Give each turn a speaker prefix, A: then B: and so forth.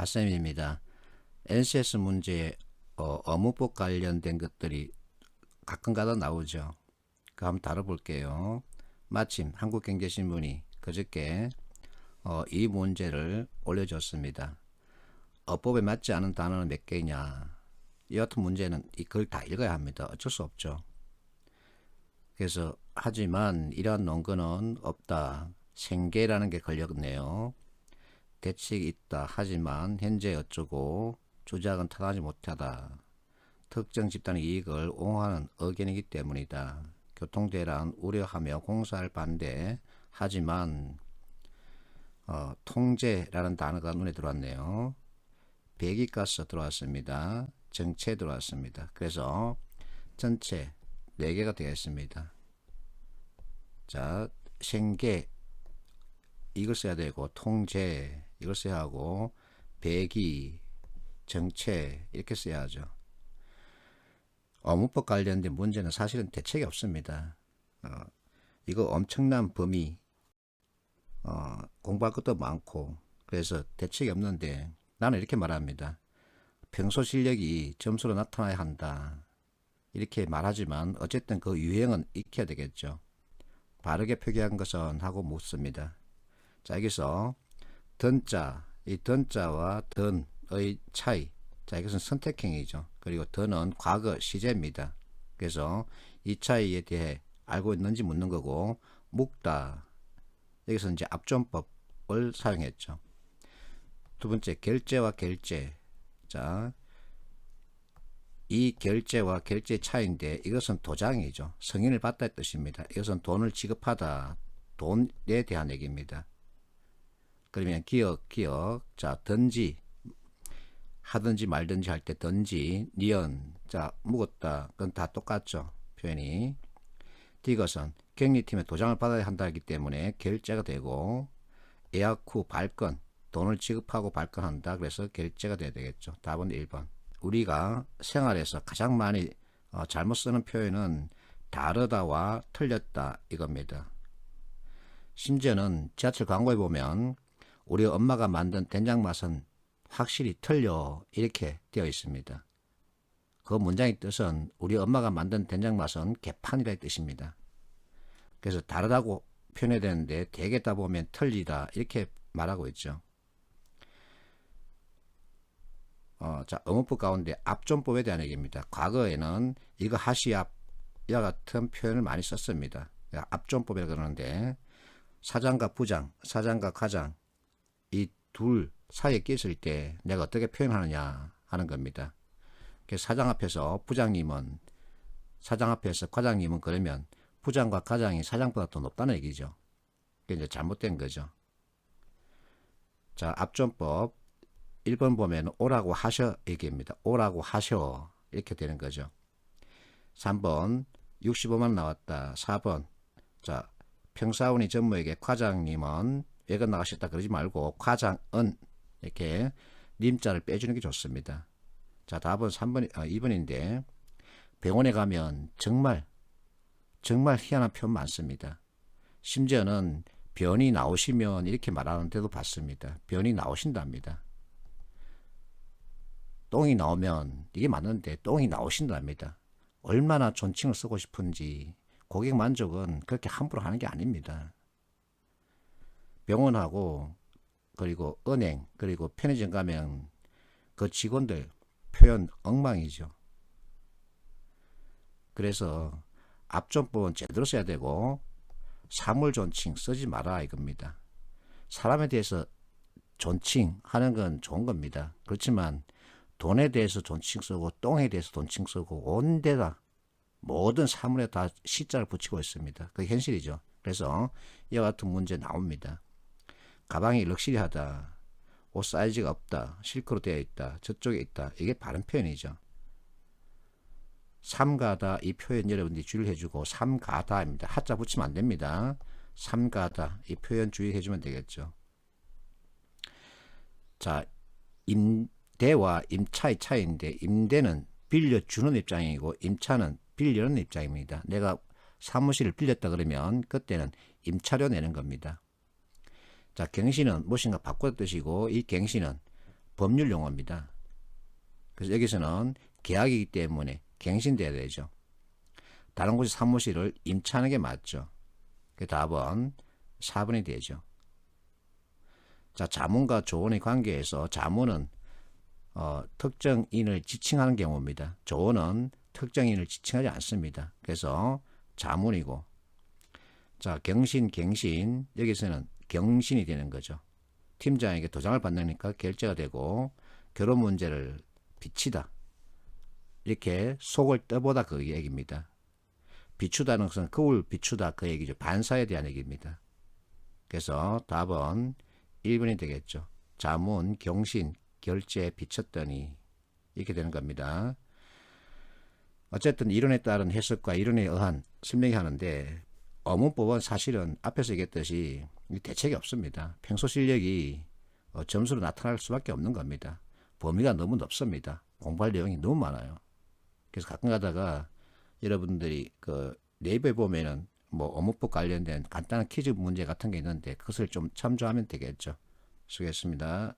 A: 하쌤입니다. NCS 문제에 어, 어무법 관련된 것들이 가끔가다 나오죠. 그 한번 다뤄볼게요. 마침 한국경제신문이 그저께 어, 이 문제를 올려줬습니다. 어법에 맞지 않은 단어는 몇 개냐. 이 같은 문제는 이걸 다 읽어야 합니다. 어쩔 수 없죠. 그래서 하지만 이러한 논거는 없다. 생계라는 게 걸렸네요. 대책이 있다. 하지만 현재 어쩌고 주작은 타당하지 못하다. 특정 집단의 이익을 옹호하는 의견이기 때문이다. 교통대란 우려하며 공사를 반대. 하지만 어, 통제라는 단어가 눈에 들어왔네요. 배기가스 들어왔습니다. 정체 들어왔습니다. 그래서 전체 4개가 되겠습니다. 자, 생계 이걸 써야 되고 통제 이걸 써야 하고 배기 정체 이렇게 써야죠. 어무법 관련된 문제는 사실은 대책이 없습니다. 어, 이거 엄청난 범위 어, 공부할 것도 많고 그래서 대책이 없는데 나는 이렇게 말합니다. 평소 실력이 점수로 나타나야 한다. 이렇게 말하지만 어쨌든 그 유행은 익혀야 되겠죠. 바르게 표기한 것은 하고 묻습니다. 자 여기서 던자 이 던자와 던의 차이 자 이것은 선택행위죠. 그리고 던은 과거 시제입니다. 그래서 이 차이에 대해 알고 있는지 묻는 거고 묵다 여기서 이제 압존법을 사용했죠. 두 번째 결제와 결제 자, 이 결제와 결제 차이인데 이것은 도장이죠. 승인을 받다 뜻입니다. 이것은 돈을 지급하다. 돈에 대한 얘기입니다. 그러면 기억, 기억. 자, 던지. 하든지 말든지 할 때 던지, 니언. 자, 묵었다. 그건 다 똑같죠. 표현이. 디것은 격리팀에 도장을 받아야 한다기 때문에 결제가 되고 예약 후 발권. 돈을 지급하고 발권한다. 그래서 결제가 돼야 되겠죠. 답은 1번. 우리가 생활에서 가장 많이 어, 잘못 쓰는 표현은 다르다와 틀렸다 이겁니다. 심지어는 지하철 광고에 보면 우리 엄마가 만든 된장 맛은 확실히 틀려 이렇게 되어 있습니다. 그 문장의 뜻은 우리 엄마가 만든 된장 맛은 개판이라 뜻입니다. 그래서 다르다고 표현해야 되는데 되겠다 보면 틀리다 이렇게 말하고 있죠. 어, 자, 어문법 가운데 압존법에 대한 얘기입니다. 과거에는 이거 하시압 이와 같은 표현을 많이 썼습니다. 압존법이라 그러는데 사장과 부장, 사장과 과장 이 둘 사이에 끼었을 때 내가 어떻게 표현하느냐 하는 겁니다. 사장 앞에서 부장님은 사장 앞에서 과장님은 그러면 부장과 과장이 사장보다 더 높다는 얘기죠. 그게 이제 잘못된 거죠. 자, 압존법 1번 보면 오라고 하셔 얘기입니다. 오라고 하셔 이렇게 되는 거죠. 3번 65만 나왔다. 4번 자 평사원이 전무에게 과장님은 외근 나가셨다 그러지 말고 과장은 이렇게 님자를 빼주는 게 좋습니다. 자 답은 3번 아, 2번인데 병원에 가면 정말 정말 희한한 표현 많습니다. 심지어는 변이 나오시면 이렇게 말하는 데도 봤습니다. 변이 나오신답니다. 똥이 나오면 이게 맞는데 똥이 나오신답니다. 얼마나 존칭을 쓰고 싶은지 고객 만족은 그렇게 함부로 하는 게 아닙니다. 병원하고 그리고 은행 그리고 편의점 가면 그 직원들 표현 엉망이죠. 그래서 앞존법은 제대로 써야 되고 사물 존칭 쓰지 마라 이겁니다. 사람에 대해서 존칭하는 건 좋은 겁니다. 그렇지만 돈에 대해서 존칭 쓰고 똥에 대해서 존칭 쓰고 온 데다 모든 사물에 다 시자를 붙이고 있습니다. 그 현실이죠. 그래서 이와 같은 문제 나옵니다. 가방이 럭시리하다. 옷 사이즈가 없다. 실크로 되어 있다. 저쪽에 있다. 이게 바른 표현이죠. 삼가다 이 표현 여러분들이 주의를 해주고 삼가다입니다. 하자 붙이면 안 됩니다. 삼가다 이 표현 주의해 주면 되겠죠. 자, 임대와 임차의 차이인데 임대는 빌려주는 입장이고 임차는 빌려는 입장입니다. 내가 사무실을 빌렸다 그러면 그때는 임차료 내는 겁니다. 자, 갱신은 무엇인가 바꾸다 뜻이고 이 갱신은 법률 용어입니다. 그래서 여기서는 계약이기 때문에 갱신돼야 되죠. 다른 곳에 사무실을 임차하는 게 맞죠. 그 답은 4번이 되죠. 자, 자문과 조언의 관계에서 자문은 어, 특정인을 지칭하는 경우입니다. 조언은 특정인을 지칭하지 않습니다. 그래서 자문이고 자, 경신, 갱신 여기서는 경신이 되는 거죠. 팀장에게 도장을 받으니까 결제가 되고 결혼 문제를 비치다. 이렇게 속을 떠보다 그 얘기입니다. 비추다는 것은 거울 비추다 그 얘기죠. 반사에 대한 얘기입니다. 그래서 답은 1번이 되겠죠. 자문, 경신, 결제, 비쳤더니 이렇게 되는 겁니다. 어쨌든 이론에 따른 해석과 이론에 의한 설명이 하는데 어문법은 사실은 앞에서 얘기했듯이 대책이 없습니다. 평소 실력이 어, 점수로 나타날 수밖에 없는 겁니다. 범위가 너무 넓습니다. 공부할 내용이 너무 많아요. 그래서 가끔 가다가 여러분들이 그 네이버에 보면은 뭐 어문법 관련된 간단한 퀴즈 문제 같은 게 있는데 그것을 좀 참조하면 되겠죠. 수고했습니다.